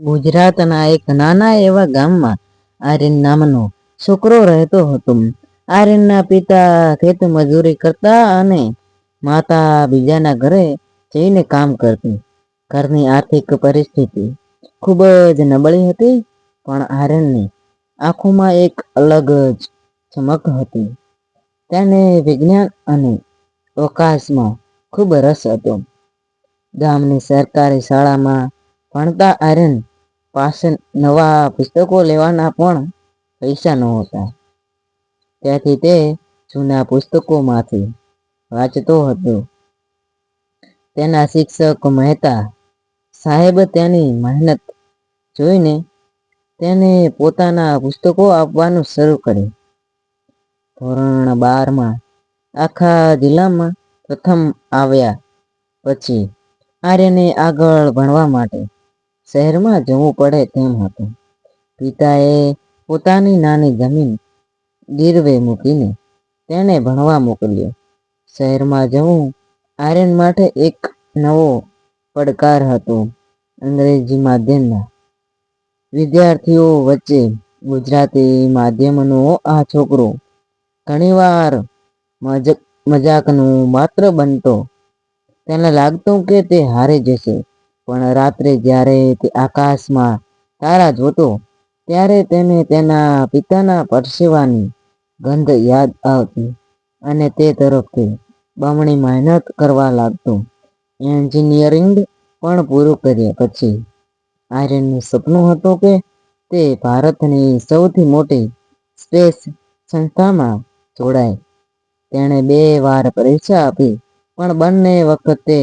ગુજરાતના એક નાના એવા ગામમાં આર્યન નામનો છોકરો રહેતો હતો. આર્યનના પિતા ખેત મજૂરી કરતા અને માતા બીજાના ઘરે જઈને કામ કરતી. ઘરની આર્થિક પરિસ્થિતિ ખૂબ જ નબળી હતી, પણ આર્યનની આંખોમાં એક અલગ જ ચમક હતી. તેને વિજ્ઞાન અને અવકાશમાં ખૂબ રસ હતો. ગામની સરકારી શાળામાં ભણતા આર્યન પાસે નવા પુસ્તકો લેવાના પણ પૈસા નહોતા. ત્યાંથી તે જૂના પુસ્તકોમાંથી વાંચતો હતો. તેના શિક્ષક મહેતા સાહેબ તેની મહેનત જોઈને તેને પોતાના પુસ્તકો આપવાનું શરૂ કર્યું. ધોરણ બારમાં આખા જિલ્લામાં પ્રથમ આવ્યા પછી આર્યને આગળ ભણવા માટે શહેરમાં જવું પડે તેમ હતું. પિતાએ પોતાની નાની જમીન ગીરવે મૂકીને તેને ભણવા મોકલ્યો. શહેરમાં જવું આર્યન માટે એક નવો પડકાર હતો અંગ્રેજી માધ્યમના. વિદ્યાર્થીઓ વચ્ચે ગુજરાતી માધ્યમનો આ છોકરો ઘણીવાર મજ, મજાકનું માત્ર બનતો. તેને લાગતું કે તે હારી જશે. પણ રાત્રે જ્યારે તે આકાશમાં તારા જોતો ત્યારે તેને તેના પિતાના પરસેવાની ગંધ યાદ આવતી અને તે તરફથી બમણી મહેનત કરવા લાગતો. એન્જિનિયરિંગ પણ પૂરું કર્યા પછી આર્યનનું સપનું હતું કે તે ભારતની સૌથી મોટી સ્પેસ સંસ્થામાં જોડાય. તેણે બે વાર પરીક્ષા આપી, પણ બંને વખતે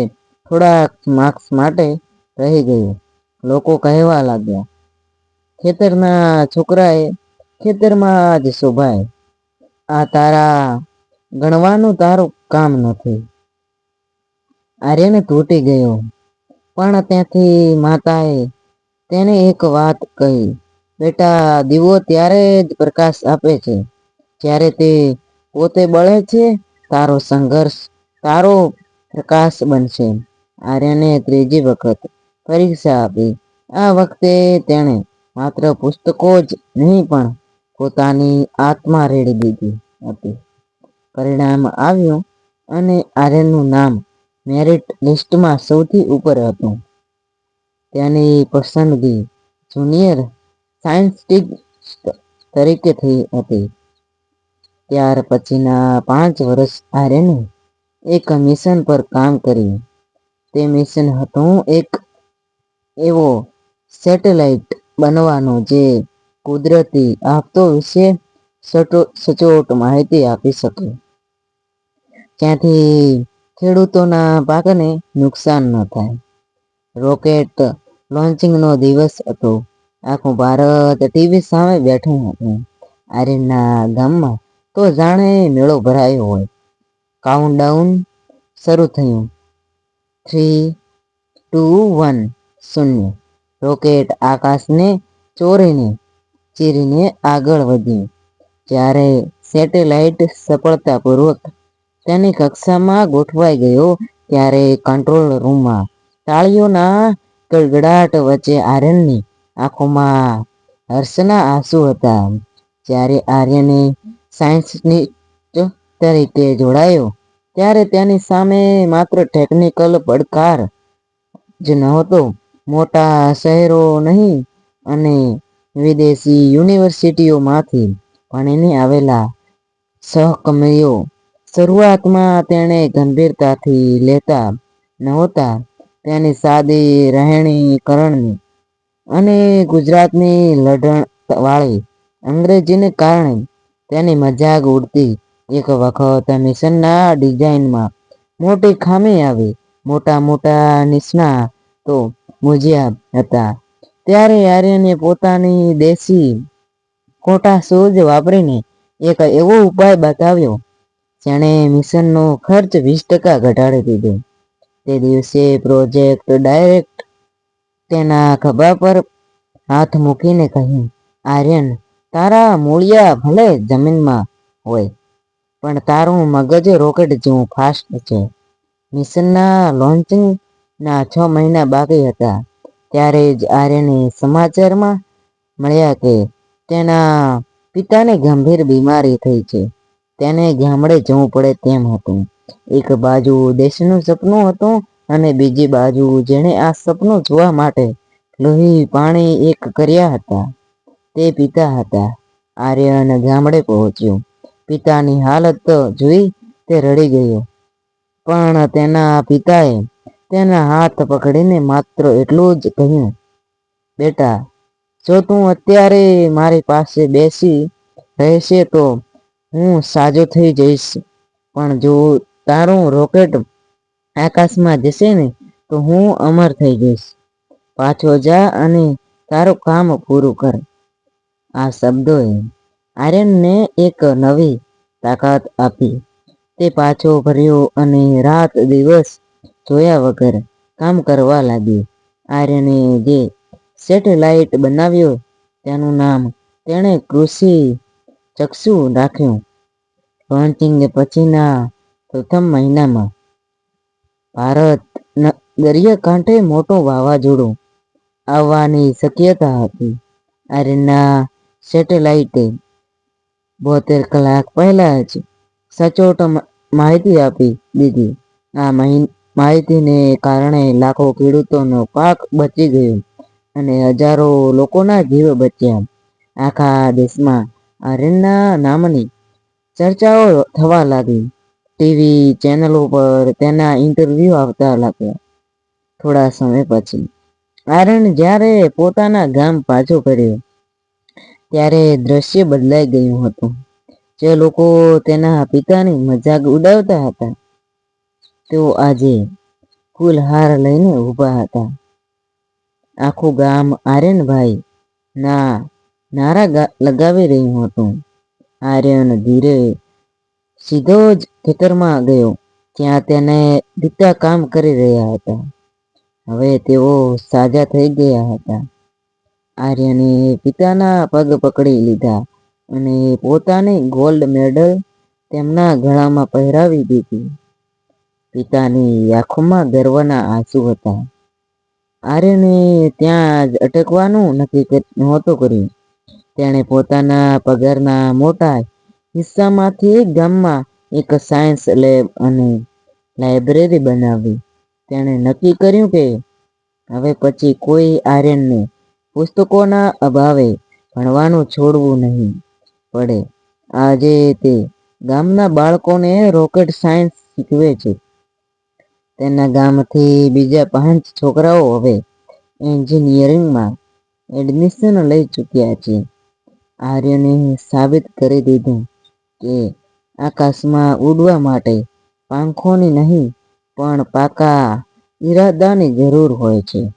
થોડાક માર્ક્સ માટે રહી ગયું. લોકો કહેવા લાગ્યા, ખેતરના છોકરાએ ખેતરમાં જ શોભાય. આ તારા ગણવાનું તારું કામ નથી. આર્યને તૂટી ગયો, પણ ત્યાંથી માતાએ તેને એક વાત કહી, બેટા, દીવો ત્યારે જ પ્રકાશ આપે છે. જ્યારે તે પોતે બળે છે, તારો સંઘર્ષ, તારો પ્રકાશ બનશે. આર્યને ત્રીજી વખત પરીક્ષા આપી. આ વખતે તેણે માત્ર પુસ્તકો જ નહીં, પણ પોતાની આત્મા રેડી દીધી હતી. પરિણામ આવ્યું અને આર્યનનું નામ મેરિટ લિસ્ટમાં સૌથી ઉપર હતું. તેની પસંદગી જુનિયર સાયન્ટિસ્ટ તરીકે થઈ હતી. ત્યાર પછીના પાંચ વર્ષ આર્યને એક મિશન પર કામ કર્યું. તે મિશન હતું એક એવો સેટેલાઇટ બનવાનો જે કુદરતી આફતો વિશે સચોટ માહિતી આપી શકે. ત્યાંથી ખેડૂતોના પાકને નુકસાન ન થાય. રોકેટ લોન્ચિંગનો દિવસ હતો. આખું ભારત ટીવી સામે બેઠું હતું. આર્યનના ગામમાં તો જાણે મેળો ભરાયો હોય. કાઉન્ટડાઉન શરૂ થયું. થ્રી ટુ વન શૂન્ય રોકેટ આકાશને ચોરીને, ચીરીને આગળ વધ્યું જ્યારે સેટેલાઇટ સફળતાપૂર્વક તેની કક્ષામાં ગોઠવાઈ ગયો, ત્યારે કંટ્રોલ રૂમમાં તાળીઓના ગડગડાટ વચ્ચે આર્યનની આંખોમાં હર્ષના આંસુ હતા. જ્યારે આર્યને સાયન્સની તરીકે જોડાયો, ત્યારે તેની સામે માત્ર ટેકનિકલ પડકાર જ નહોતો. મોટા શહેરો નહીં અને વિદેશી યુનિવર્સિટીઓમાંથી ભણીને આવેલા સહકર્મીઓ શરૂઆતમાં તેણે ગંભીરતાથી લેતા નહોતા. તેની સાદી રહેણીકરણની અને ગુજરાતની લઢણવાળી અંગ્રેજીને કારણે તેની મજાક ઉડતી એક વખત મિશનના ડિઝાઇનમાં મોટી ખામી આવી. મોટા મોટા નિષ્ણાતો મૂંઝ્યા હતા. ત્યારે આર્યને પોતાની દેશી ખોટા સૂઝ વાપરીને એક એવો ઉપાય બતાવ્યો, જેણે મિશનનો ખર્ચ વીસ ટકા ઘટાડી દીધો. તે દિવસે પ્રોજેક્ટ ડાયરેક્ટ તેના ખભા પર હાથ મૂકીને કહ્યું, આર્યન, તારા મૂળિયા ભલે જમીનમાં હોય, પણ તારું મગજ રોકેટ જેવું ફાસ્ટ છે. મિશનના લોન્ચિંગના છ મહિના બાકી હતા. ત્યારે જ આર્યને સમાચારમાં મળ્યા કે તેના પિતાને ગંભીર બીમારી થઈ છે. તેને ગામડે જવું પડે તેમ હતું. એક બાજુ દેશનું સપનું હતું અને બીજી બાજુ જેણે આ સપનું જોવા માટે લોહી પાણી એક કર્યા હતા. તે પિતા હતા. આર્યન ગામડે પહોંચ્યો. પિતાની હાલત જોઈ તે રડી ગયો. પણ તેના પિતાએ તેના હાથ પકડીને માત્ર એટલું જ કહ્યું, બેટા, જો તું અત્યારે મારી પાસે બેસી રહેશે તો હું સાજો થઈ જઈશ. પણ જો તારું રોકેટ આકાશમાં જશે ને, તો હું અમર થઈ જઈશ. પાછો જા અને તારું કામ પૂરું કર. આ શબ્દોએ આર્યનને એક નવી તાકાત આપી. તે પાછો ભર્યો અને રાત દિવસ જોયા વગર કામ કરવા લાગ્યું. આર્યને જે સેટેલાઇટ બનાવ્યો, તેનું નામ તેણે કૃષિ ચક્ષુ રાખ્યું. લોન્ચિંગ પછીના પ્રથમ મહિનામાં ભારત દરિયાકાંઠે મોટું વાવાઝોડું આવવાની શક્યતા હતી. આર્યના સેટેલાઇટે બોતેર કલાક પહેલા જ સચોટ માહિતી આપી દીધી. આ માહિતીને કારણે લાખો ખેડૂતોનો પાક બચી ગયો અને હજારો લોકોના જીવ બચ્યા. આખા દેશમાં આર્યનના નામની ચર્ચાઓ થવા લાગી. ટીવી ચેનલો પર તેના ઇન્ટરવ્યૂ આવતા લાગ્યા. થોડા સમય પછી આર્યન જ્યારે પોતાના ગામ પાછો ફર્યો, ત્યારે દ્રશ્ય બદલાઈ ગયું હતું. જે લોકો તેના પિતાની મજાક ઉડાવતા હતા. તેઓ આજે ફૂલહાર લઈને ઊભા હતા. આખું ગામ આર્યનભાઈ ના નારા લગાવી રહ્યું હતું. આર્યન ધીરે સીધો જ ખેતરમાં ગયો, ત્યાં તેને દીતા કામ કરી રહ્યા હતા. હવે તેઓ સાજા થઈ ગયા હતા. આર્યને પિતાના પગ પકડી લીધા અને પોતાની ગોલ્ડ મેડલ તેમના ગળામાં પહેરાવી દીધી. પિતાની આંખોમાં ગર્વના આંસુ હતા. આર્યને ત્યાં જ અટકવાનું નક્કી નહોતું કર્યું. તેણે પોતાના પગારના મોટા હિસ્સામાંથી ગામમાં એક સાયન્સ લેબ અને લાઇબ્રેરી બનાવી. તેણે નક્કી કર્યું કે હવે પછી કોઈ આર્યનને પુસ્તકોના અભાવે ભણવાનું છોડવું નહીં પડે. આજે તે ગામના બાળકોને રોકેટ સાયન્સ શીખવે છે. તેના ગામથી બીજા પાંચ છોકરાઓ હવે એન્જિનિયરિંગમાં એડમિશન લઈ ચૂક્યા છે. આર્યને સાબિત કરી દીધું કે આકાશમાં ઉડવા માટે પાંખોની નહીં, પણ પાકા ઈરાદાની જરૂર હોય છે.